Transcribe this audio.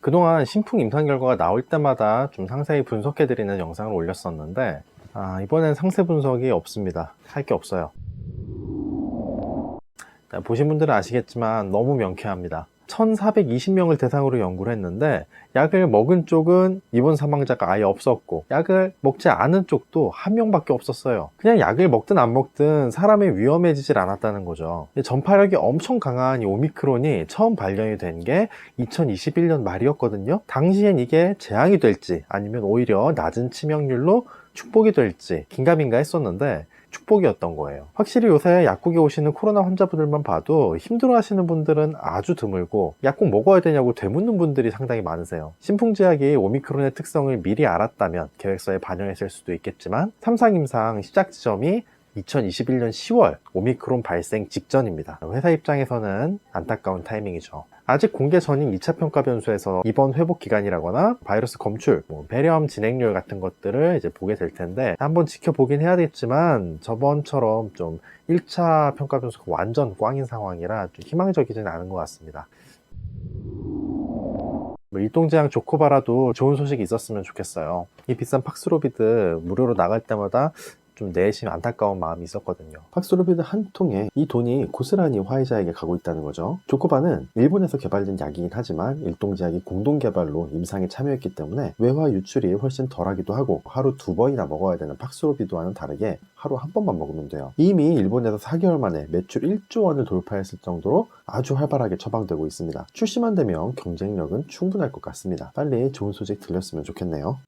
그동안 신풍 임상 결과가 나올 때마다 좀 상세히 분석해드리는 영상을 올렸었는데 아, 이번엔 상세 분석이 없습니다. 할 게 없어요. 자, 보신 분들은 아시겠지만 너무 명쾌합니다. 1420명을 대상으로 연구를 했는데 약을 먹은 쪽은 입원 사망자가 아예 없었고 약을 먹지 않은 쪽도 한 명밖에 없었어요. 그냥 약을 먹든 안 먹든 사람이 위험해지질 않았다는 거죠. 이 전파력이 엄청 강한 이 오미크론이 처음 발견이 된 게 2021년 말이었거든요. 당시엔 이게 재앙이 될지 아니면 오히려 낮은 치명률로 축복이 될지 긴가민가 했었는데 축복이었던 거예요. 확실히 요새 약국에 오시는 코로나 환자분들만 봐도 힘들어 하시는 분들은 아주 드물고 약국 먹어야 되냐고 되묻는 분들이 상당히 많으세요. 신풍제약이 오미크론의 특성을 미리 알았다면 계획서에 반영했을 수도 있겠지만 삼상 임상 시작 지점이 2021년 10월 오미크론 발생 직전입니다. 회사 입장에서는 안타까운 타이밍이죠. 아직 공개 전인 2차 평가 변수에서 입원 회복 기간이라거나 바이러스 검출, 뭐 배렴 진행률 같은 것들을 이제 보게 될 텐데 한번 지켜보긴 해야겠지만 저번처럼 좀 1차 평가 변수가 완전 꽝인 상황이라 좀 희망적이지는 않은 것 같습니다. 뭐 일동제약 조코바라도 좋은 소식이 있었으면 좋겠어요. 이 비싼 팍스로비드 무료로 나갈 때마다 좀 내심 안타까운 마음이 있었거든요. 팍스로비드 한 통에 이 돈이 고스란히 화이자에게 가고 있다는 거죠. 조코바는 일본에서 개발된 약이긴 하지만 일동제약이 공동 개발로 임상에 참여했기 때문에 외화 유출이 훨씬 덜하기도 하고 하루 두 번이나 먹어야 되는 팍스로비드와는 다르게 하루 한 번만 먹으면 돼요. 이미 일본에서 4개월 만에 매출 1조 원을 돌파했을 정도로 아주 활발하게 처방되고 있습니다. 출시만 되면 경쟁력은 충분할 것 같습니다. 빨리 좋은 소식 들렸으면 좋겠네요.